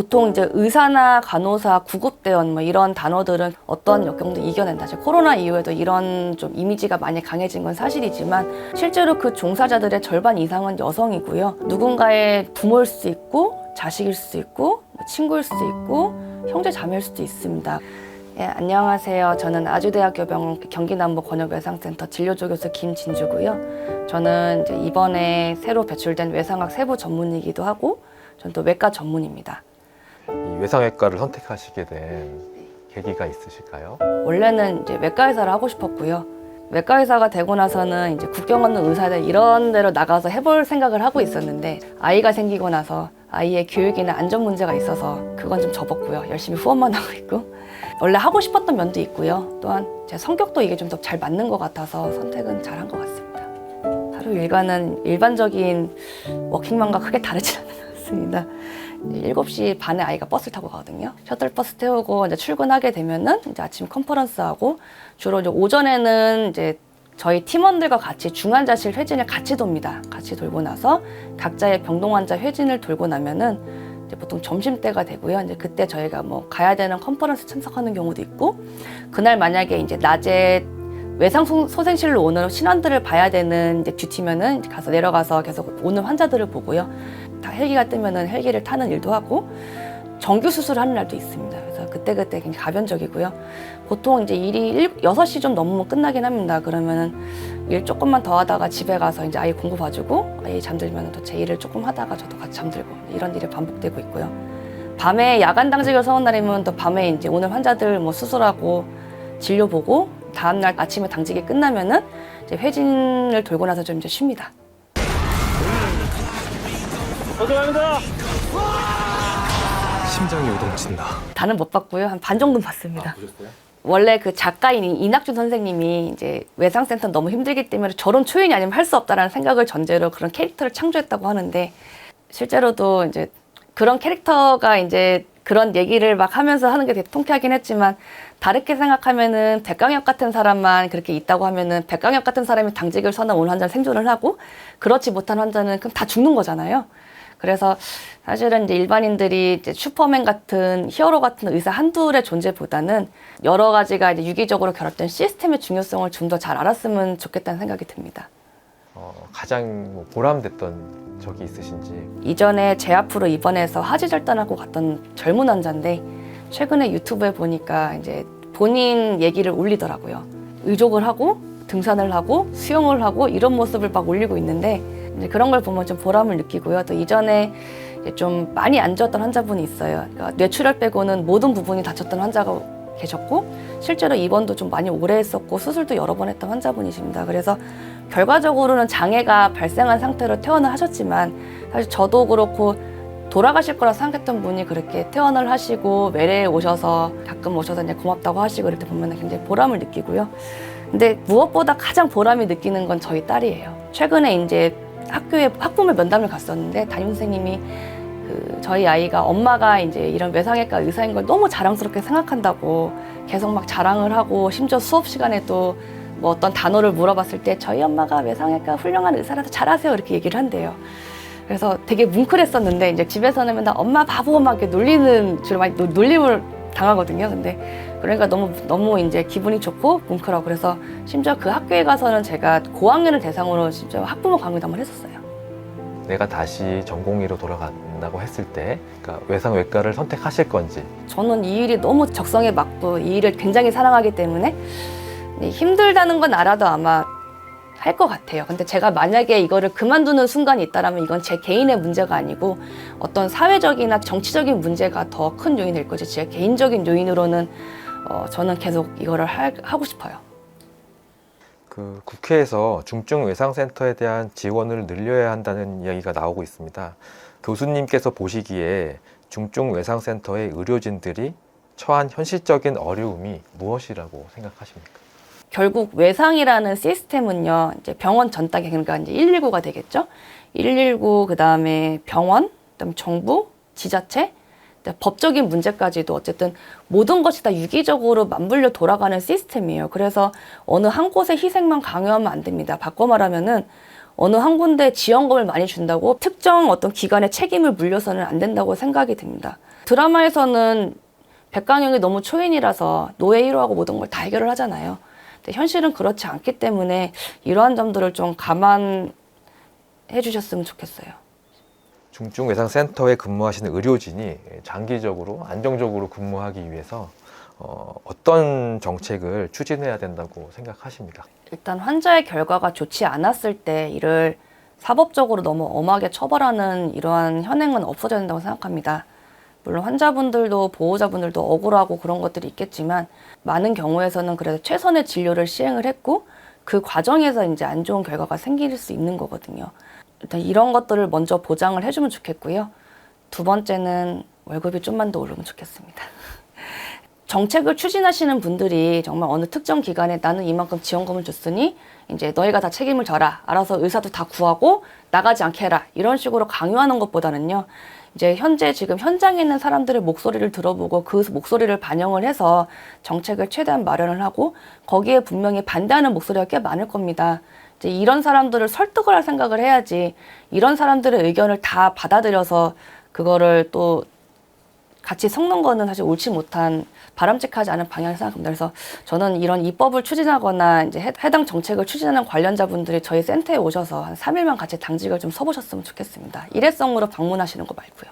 보통 이제 의사나 간호사, 구급대원 뭐 이런 단어들은 어떤 역경도 이겨낸다. 코로나 이후에도 이런 좀 이미지가 많이 강해진 건 사실이지만 실제로 그 종사자들의 절반 이상은 여성이고요. 누군가의 부모일 수 있고 자식일 수 있고 뭐 친구일 수도 있고 형제 자매일 수도 있습니다. 예, 안녕하세요. 저는 아주대학교 병원 경기남부 권역외상센터 진료조 교수 김진주고요. 저는 이번에 새로 배출된 외상학 세부 전문이기도 하고, 저는 또 외과 전문입니다. 이 외상외과를 선택하시게 된 계기가 있으실까요? 원래는 이제 외과 의사를 하고 싶었고요. 외과 의사가 되고 나서는 이제 국경 없는 의사들 이런 데로 나가서 해볼 생각을 하고 있었는데 아이가 생기고 나서 아이의 교육이나 안전 문제가 있어서 그건 좀 접었고요. 열심히 후원만 하고 있고 원래 하고 싶었던 면도 있고요. 또한 제 성격도 이게 좀 더 잘 맞는 것 같아서 선택은 잘한 것 같습니다. 하루 일과는 일반적인 워킹맘과 크게 다르지 것 같습니다. 7시 반에 아이가 버스를 타고 가거든요. 셔틀버스 태우고 이제 출근하게 되면은 이제 아침 컨퍼런스 하고 주로 이제 오전에는 이제 저희 팀원들과 같이 중환자실 회진을 같이 돕니다. 같이 돌고 나서 각자의 병동 환자 회진을 돌고 나면은 보통 점심 때가 되고요. 이제 그때 저희가 뭐 가야 되는 컨퍼런스 참석하는 경우도 있고 그날 만약에 이제 낮에 외상 소- 소생실로 오는 신원들을 봐야 되는 이제 듀티면은 가서 내려가서 계속 오는 환자들을 보고요. 다 헬기가 뜨면은 헬기를 타는 일도 하고 정규 수술하는 날도 있습니다. 그래서 그때그때 굉장히 가변적이고요. 보통 이제 일이 일- 6시 좀 넘으면 끝나긴 합니다. 그러면은 일 조금만 더 하다가 집에 가서 이제 아이 공부 봐주고 아이 잠들면 또 제 일을 조금 하다가 저도 같이 잠들고 이런 일이 반복되고 있고요. 밤에 야간 당직을 서는 날이면 또 밤에 이제 오늘 환자들 뭐 수술하고 진료 보고 다음날 아침에 당직이 끝나면은 이제 회진을 돌고 나서 좀 이제 쉽니다. 심장이 요동친다. 다는 못 봤고요. 한 반 정도 봤습니다. 원래 그 작가인 이낙준 선생님이 이제 외상센터 너무 힘들기 때문에 저런 초인이 아니면 할 수 없다라는 생각을 전제로 그런 캐릭터를 창조했다고 하는데 실제로도 이제 그런 캐릭터가 이제 그런 얘기를 막 하면서 하는 게 되게 통쾌하긴 했지만 다르게 생각하면은 백강혁 같은 사람만 그렇게 있다고 하면은 백강혁 같은 사람이 당직을 서나 온 환자를 생존을 하고 그렇지 못한 환자는 그럼 다 죽는 거잖아요. 그래서 사실은 이제 일반인들이 이제 슈퍼맨 같은 히어로 같은 의사 한둘의 존재보다는 여러 가지가 이제 유기적으로 결합된 시스템의 중요성을 좀 더 잘 알았으면 좋겠다는 생각이 듭니다. 어, 가장 뭐 보람됐던 적이 있으신지 이전에 제 앞으로 입원해서 하지 절단하고 갔던 젊은 환자인데 최근에 유튜브에 보니까 이제 본인 얘기를 올리더라고요. 의족을 하고 등산을 하고 수영을 하고 이런 모습을 막 올리고 있는데 이제 그런 걸 보면 좀 보람을 느끼고요. 또 이전에 좀 많이 안 좋았던 환자분이 있어요. 그러니까 뇌출혈 빼고는 모든 부분이 다쳤던 환자가 계셨고 실제로 입원도 좀 많이 오래 했었고 수술도 여러 번 했던 환자분이십니다. 그래서 결과적으로는 장애가 발생한 상태로 퇴원을 하셨지만 사실 저도 그렇고 돌아가실 거라 생각했던 분이 그렇게 퇴원을 하시고 외래에 오셔서 가끔 오셔서 이제 고맙다고 하시고 때 보면 굉장히 보람을 느끼고요. 근데 무엇보다 가장 보람이 느끼는 건 저희 딸이에요. 최근에 이제 학교에 학부모 면담을 갔었는데 담임 선생님이 그 저희 아이가 엄마가 이제 이런 외상외과 의사인 걸 너무 자랑스럽게 생각한다고 계속 막 자랑을 하고 심지어 수업 시간에도 뭐 어떤 단어를 물어봤을 때 저희 엄마가 외상외과 훌륭한 의사라서 잘하세요 이렇게 얘기를 한대요. 그래서 되게 뭉클했었는데 이제 집에서는 맨날 엄마 바보 막 이렇게 놀리는 주로 많이 놀- 놀림을 당하거든요. 근데 그러니까 너무 너무 이제 기분이 좋고 뭉클하고 그래서 심지어 그 학교에 가서는 제가 고학년을 대상으로 심지어 학부모 강의담을 했었어요. 내가 다시 전공의로 돌아간다고 했을 때 그러니까 외상외과를 선택하실 건지 저는 이 일이 너무 적성에 맞고 이 일을 굉장히 사랑하기 때문에 이 힘들다는 건 알아도 아마 할 것 같아요. 근데 제가 만약에 이거를 그만두는 순간이 있다라면 이건 제 개인의 문제가 아니고 어떤 사회적이나 정치적인 문제가 더 큰 요인일 거지. 제 개인적인 요인으로는 어, 저는 계속 이거를 할- 하고 싶어요. 그 국회에서 중증 외상센터에 대한 지원을 늘려야 한다는 이야기가 나오고 있습니다. 교수님께서 보시기에 중증 외상센터의 의료진들이 처한 현실적인 어려움이 무엇이라고 생각하십니까? 결국 외상이라는 시스템은요, 이제 병원 전 단계, 그러니까 이제 119가 되겠죠? 119, 그 다음에 병원, 그 다음에 정부, 지자체, 그다음에 법적인 문제까지도 어쨌든 모든 것이 다 유기적으로 맞물려 돌아가는 시스템이에요. 그래서 어느 한 곳의 희생만 강요하면 안 됩니다. 바꿔 말하면은 어느 한 군데 지원금을 많이 준다고 특정 어떤 기관의 책임을 물려서는 안 된다고 생각이 듭니다. 드라마에서는 백강영이 너무 초인이라서 노예 1호하고 모든 걸 다 해결을 하잖아요. 근데 현실은 그렇지 않기 때문에 이러한 점들을 좀 감안해 주셨으면 좋겠어요. 중증외상센터에 근무하시는 의료진이 장기적으로 안정적으로 근무하기 위해서 어, 어떤 정책을 추진해야 된다고 생각하십니까? 일단 환자의 결과가 좋지 않았을 때 이를 사법적으로 너무 엄하게 처벌하는 이러한 현행은 없어져야 된다고 생각합니다. 물론 환자분들도 보호자분들도 억울하고 그런 것들이 있겠지만 많은 경우에서는 그래도 최선의 진료를 시행을 했고 그 과정에서 이제 안 좋은 결과가 생길 수 있는 거거든요. 일단 이런 것들을 먼저 보장을 해주면 좋겠고요. 두 번째는 월급이 좀만 더 오르면 좋겠습니다. 정책을 추진하시는 분들이 정말 어느 특정 기관에 나는 이만큼 지원금을 줬으니 이제 너희가 다 책임을 져라. 알아서 의사도 다 구하고 나가지 않게 해라. 이런 식으로 강요하는 것보다는요. 이제 현재 지금 현장에 있는 사람들의 목소리를 들어보고 그 목소리를 반영을 해서 정책을 최대한 마련을 하고 거기에 분명히 반대하는 목소리가 꽤 많을 겁니다. 이런 사람들을 설득을 할 생각을 해야지 이런 사람들의 의견을 다 받아들여서 그거를 또 같이 섞는 거는 사실 옳지 못한 바람직하지 않은 방향을 생각합니다. 그래서 저는 이런 입법을 추진하거나 이제 해- 해당 정책을 추진하는 관련자분들이 저희 센터에 오셔서 한 3일만 같이 당직을 좀 서보셨으면 좋겠습니다. 일회성으로 방문하시는 거 말고요.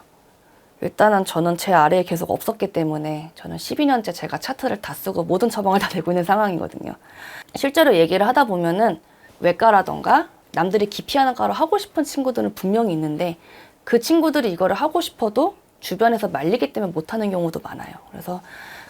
일단은 저는 제 아래에 계속 없었기 때문에 저는 12년째 제가 차트를 다 쓰고 모든 처방을 다 내고 있는 상황이거든요. 실제로 얘기를 하다 보면은 외과라던가 남들이 기피하는 과로 하고 싶은 친구들은 분명히 있는데 그 친구들이 이거를 하고 싶어도 주변에서 말리기 때문에 못하는 경우도 많아요. 그래서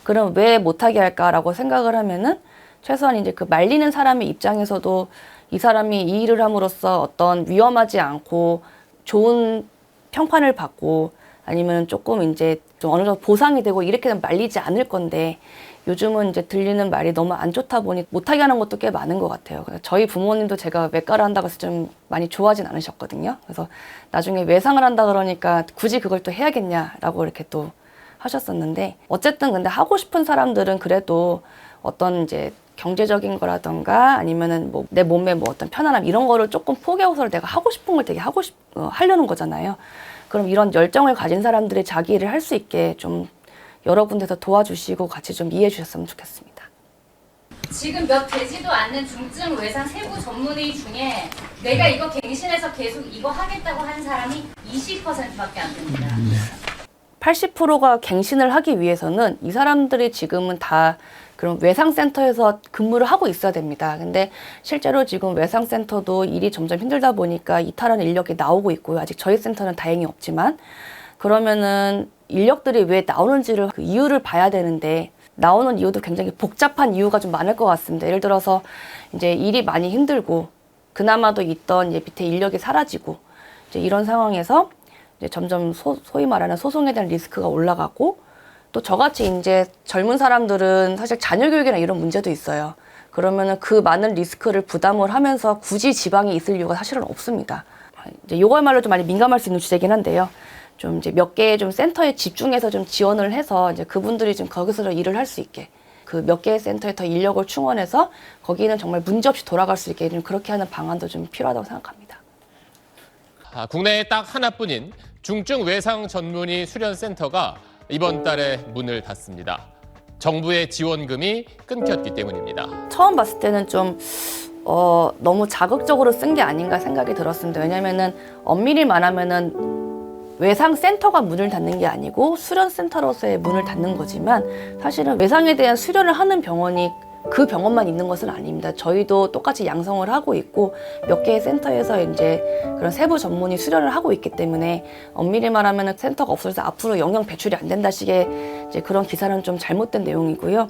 그럼 왜 못하게 할까라고 생각을 하면은 최소한 이제 그 말리는 사람의 입장에서도 이 사람이 이 일을 함으로써 어떤 위험하지 않고 좋은 평판을 받고 아니면 조금 이제 좀 어느 정도 보상이 되고 이렇게는 말리지 않을 건데 요즘은 이제 들리는 말이 너무 안 좋다 보니 못하게 하는 것도 꽤 많은 것 같아요. 저희 부모님도 제가 외과를 한다고 해서 좀 많이 좋아하진 않으셨거든요. 그래서 나중에 외상을 한다 그러니까 굳이 그걸 또 해야겠냐라고 이렇게 또 하셨었는데 어쨌든 근데 하고 싶은 사람들은 그래도 어떤 이제 경제적인 거라던가 아니면은 뭐 내 몸에 뭐 어떤 편안함 이런 거를 조금 포기하고서 내가 하고 싶은 걸 되게 하고 싶 어, 하려는 거잖아요. 그럼 이런 열정을 가진 사람들이 자기 일을 할 수 있게 좀 여러 군데서 도와주시고 같이 좀 이해해 주셨으면 좋겠습니다. 지금 몇 되지도 않는 중증 외상 세부 전문의 중에 내가 이거 갱신해서 계속 이거 하겠다고 한 사람이 20%밖에 안 됩니다. 80%가 갱신을 하기 위해서는 이 사람들이 지금은 다 그런 외상센터에서 근무를 하고 있어야 됩니다. 근데 실제로 지금 외상센터도 일이 점점 힘들다 보니까 이탈하는 인력이 나오고 있고요. 아직 저희 센터는 다행히 없지만 그러면은 인력들이 왜 나오는지를 그 이유를 봐야 되는데 나오는 이유도 굉장히 복잡한 이유가 좀 많을 것 같습니다. 예를 들어서 이제 일이 많이 힘들고 그나마도 있던 이제 밑에 인력이 사라지고 이제 이런 상황에서 이제 점점 소, 소위 말하는 소송에 대한 리스크가 올라가고 또 저같이 이제 젊은 사람들은 사실 자녀 교육이나 이런 문제도 있어요. 그러면은 그 많은 리스크를 부담을 하면서 굳이 지방에 있을 이유가 사실은 없습니다. 이제 이거야말로 좀 많이 민감할 수 있는 주제긴 한데요. 좀 이제 몇 개의 좀 센터에 집중해서 좀 지원을 해서 이제 그분들이 좀 거기서 좀 일을 할 수 있게 그 몇 개의 센터에 더 인력을 충원해서 거기는 정말 문제 없이 돌아갈 수 있게 좀 그렇게 하는 방안도 좀 필요하다고 생각합니다. 아, 국내에 딱 하나뿐인 중증 외상 전문의 수련 센터가 이번 달에 문을 닫습니다. 정부의 지원금이 끊겼기 때문입니다. 처음 봤을 때는 좀 어, 너무 자극적으로 쓴 게 아닌가 생각이 들었습니다. 왜냐면은 엄밀히 말하면은 외상 센터가 문을 닫는 게 아니고 수련 센터로서의 문을 닫는 거지만 사실은 외상에 대한 수련을 하는 병원이 그 병원만 있는 것은 아닙니다. 저희도 똑같이 양성을 하고 있고 몇 개의 센터에서 이제 그런 세부 전문의 수련을 하고 있기 때문에 엄밀히 말하면 센터가 없어서 앞으로 영양 배출이 안 된다 식의 이제 그런 기사는 좀 잘못된 내용이고요.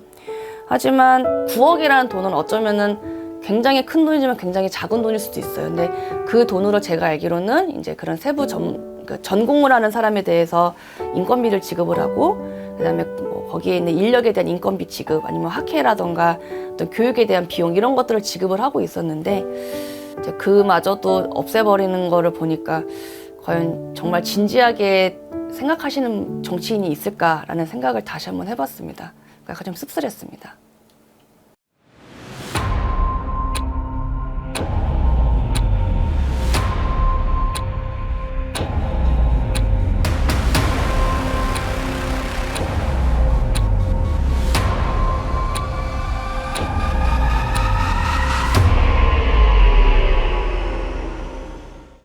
하지만 9억이라는 돈은 어쩌면은 굉장히 큰 돈이지만 굉장히 작은 돈일 수도 있어요. 근데 그 돈으로 제가 알기로는 이제 그런 세부 전, 그 전공을 하는 사람에 대해서 인건비를 지급을 하고 그다음에 뭐 거기에 있는 인력에 대한 인건비 지급 아니면 학회라던가 어떤 교육에 대한 비용 이런 것들을 지급을 하고 있었는데 이제 그마저도 없애버리는 거를 보니까 과연 정말 진지하게 생각하시는 정치인이 있을까라는 생각을 다시 한번 해봤습니다. 그러니까 좀 씁쓸했습니다.